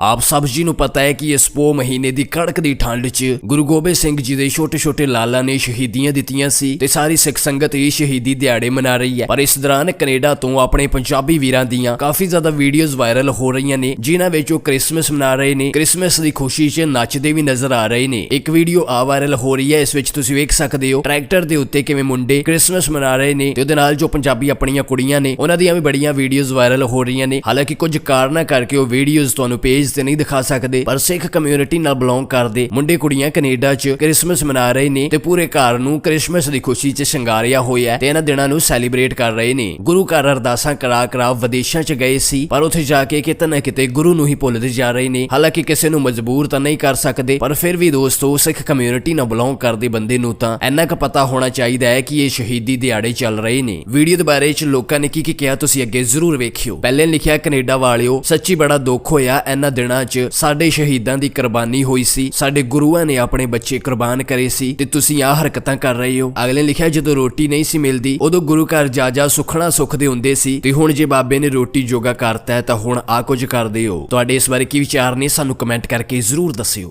ਆਪ ਸਭ ਜੀ ਨੂੰ ਪਤਾ ਹੈ ਕਿ ਇਸ ਪੋ ਮਹੀਨੇ ਦੀ ਕੜਕਦੀ ਠੰਡ 'ਚ ਗੁਰੂ ਗੋਬਿੰਦ ਸਿੰਘ ਜੀ ਦੇ ਛੋਟੇ-ਛੋਟੇ ਲਾਲਾਂ ਨੇ ਸ਼ਹੀਦੀਆਂ ਦਿੱਤੀਆਂ ਸੀ ਤੇ ਸਾਰੀ ਸਿੱਖ ਸੰਗਤ ਇਹ ਸ਼ਹੀਦੀ ਦਿਹਾੜੇ ਮਨਾ ਰਹੀ ਹੈ। ਪਰ ਇਸ ਦੌਰਾਨ ਕੈਨੇਡਾ ਤੋਂ ਆਪਣੇ ਪੰਜਾਬੀ ਵੀਰਾਂ ਦੀਆਂ ਕਾਫੀ ਜ਼ਿਆਦਾ ਵੀਡੀਓਜ਼ ਵਾਇਰਲ ਹੋ ਰਹੀਆਂ ਨੇ, ਜਿਨ੍ਹਾਂ ਵਿੱਚ ਉਹ ਕ੍ਰਿਸਮਸ ਮਨਾ ਰਹੇ ਨੇ, ਕ੍ਰਿਸਮਸ ਦੀ ਖੁਸ਼ੀ 'ਚ ਨੱਚਦੇ ਵੀ ਨਜ਼ਰ ਆ ਰਹੇ ਨੇ। ਇੱਕ ਵੀਡੀਓ ਆ ਵਾਇਰਲ ਹੋ ਰਹੀ ਹੈ, ਇਸ ਵਿੱਚ ਤੁਸੀਂ ਵੇਖ ਸਕਦੇ ਹੋ ਟਰੈਕਟਰ ਦੇ ਉੱਤੇ ਕਿਵੇਂ ਮੁੰਡੇ ਕ੍ਰਿਸਮਸ ਮਨਾ ਰਹੇ ਨੇ ਤੇ ਉਹਦੇ ਨਾਲ ਜੋ ਪੰਜਾਬੀ ਆਪਣੀਆਂ ਕੁੜੀਆਂ ਨੇ, ਉਹਨਾਂ ਦੀਆਂ ਵੀ ਬੜੀਆਂ ਵੀਡੀਓਜ਼ ਵਾਇਰਲ ਹੋ ਰਹੀਆਂ ਨੇ। ਹਾਲਾਂਕਿ ਕੁਝ ਕਾਰਨਾਂ ਕਰਕੇ ਉਹ ਵੀਡੀਓਜ਼ ਤੁਹਾਨੂੰ ਪੇਜ ਤੇ ਨਹੀਂ ਦਿਖਾ ਸਕਦੇ, ਪਰ ਸਿੱਖ ਕਮਿਊਨਿਟੀ ਨਾਲ ਬਿਲੋਂਗ ਕਰਦੇ ਮੁੰਡੇ ਕੁੜੀਆਂ ਕੈਨੇਡਾ 'ਚ ਕ੍ਰਿਸਮਸ ਮਨਾ ਰਹੇ ਨੇ ਤੇ ਪੂਰੇ ਘਰ ਨੂੰ ਕ੍ਰਿਸਮਸ ਦੀ ਖੁਸ਼ੀ 'ਚ ਸ਼ਿੰਗਾਰਿਆ ਹੋਇਆ ਤੇ ਇਹਨਾਂ ਦਿਨਾਂ ਨੂੰ ਸੈਲੀਬ੍ਰੇਟ ਕਰ ਰਹੇ ਨੇ। ਗੁਰੂ ਘਰ ਅਰਦਾਸਾਂ ਕਰਾ ਕਰਾ ਵਿਦੇਸ਼ਾਂ 'ਚ ਗਏ ਸੀ, ਪਰ ਉੱਥੇ ਜਾ ਕੇ ਕਿਤੇ ਨਾ ਕਿਤੇ ਗੁਰੂ ਨੂੰ ਹੀ ਭੁੱਲਦੇ ਜਾ ਰਹੇ ਨੇ। ਹਾਲਾਂਕਿ ਕਿਸੇ ਨੂੰ ਮਜਬੂਰ ਤਾਂ ਨਹੀਂ ਕਰ ਸਕਦੇ, ਪਰ ਫਿਰ ਵੀ ਦੋਸਤੋ ਸਿੱਖ ਕਮਿਊਨਿਟੀ ਨਾਲ ਬਿਲੋਂਗ ਕਰਦੇ ਬੰਦੇ ਨੂੰ ਤਾਂ ਇੰਨਾ ਕੁ ਪਤਾ ਹੋਣਾ ਚਾਹੀਦਾ ਹੈ ਕਿ ਇਹ ਸ਼ਹੀਦੀ ਦਿਹਾੜੇ ਚੱਲ ਰਹੇ ਨੇ। ਵੀਡੀਓ ਦੇ ਬਾਰੇ 'ਚ ਲੋਕਾਂ ਨੇ ਕੀ ਕੀ ਕਿਹਾ ਤੁਸੀਂ ਅੱਗੇ ਜ਼ਰੂਰ ਵੇਖਿਓ। ਪਹਿਲੇ ਲਿਖਿਆ, ਕੈਨੇਡਾ ਵਾਲਿਓ, ਸੱਚੀ ਬੜਾ ਦੁੱਖ ਹੋਇਆ ਇਹਨਾਂ ਦਿਨਾਂ 'ਚ ਸਾਡੇ ਸ਼ਹੀਦਾਂ ਦੀ ਕੁਰਬਾਨੀ ਹੋਈ ਸੀ। ਸਾਡੇ ਗੁਰੂਆਂ ਨੇ ਆਪਣੇ ਬੱਚੇ ਕੁਰਬਾਨ ਕਰੇ ਸੀ ਤੇ ਤੁਸੀਂ ਆਹ ਹਰਕਤਾਂ ਕਰ ਰਹੇ ਹੋ। ਅਗਲੇ ਲਿਖਿਆ, ਜਦੋਂ ਰੋਟੀ ਨਹੀਂ ਸੀ ਮਿਲਦੀ, ਉਦੋਂ ਗੁਰੂ ਘਰ ਜਾ ਜਾ ਸੁਖਣਾ ਸੁਖਦੇ ਹੁੰਦੇ ਸੀ ਤੇ ਹੁਣ ਜੇ ਬਾਬੇ ਨੇ ਰੋਟੀ ਜੋਗਾ ਕਰਤਾ ਤਾਂ ਹੁਣ ਆ ਕੁਝ ਕਰਦੇ ਹੋ। ਤੁਹਾਡੇ ਇਸ ਬਾਰੇ ਕੀ ਵਿਚਾਰ ਨੇ? ਸਾਨੂੰ ਕਮੈਂਟ ਕਰਕੇ ਜ਼ਰੂਰ ਦੱਸਿਓ।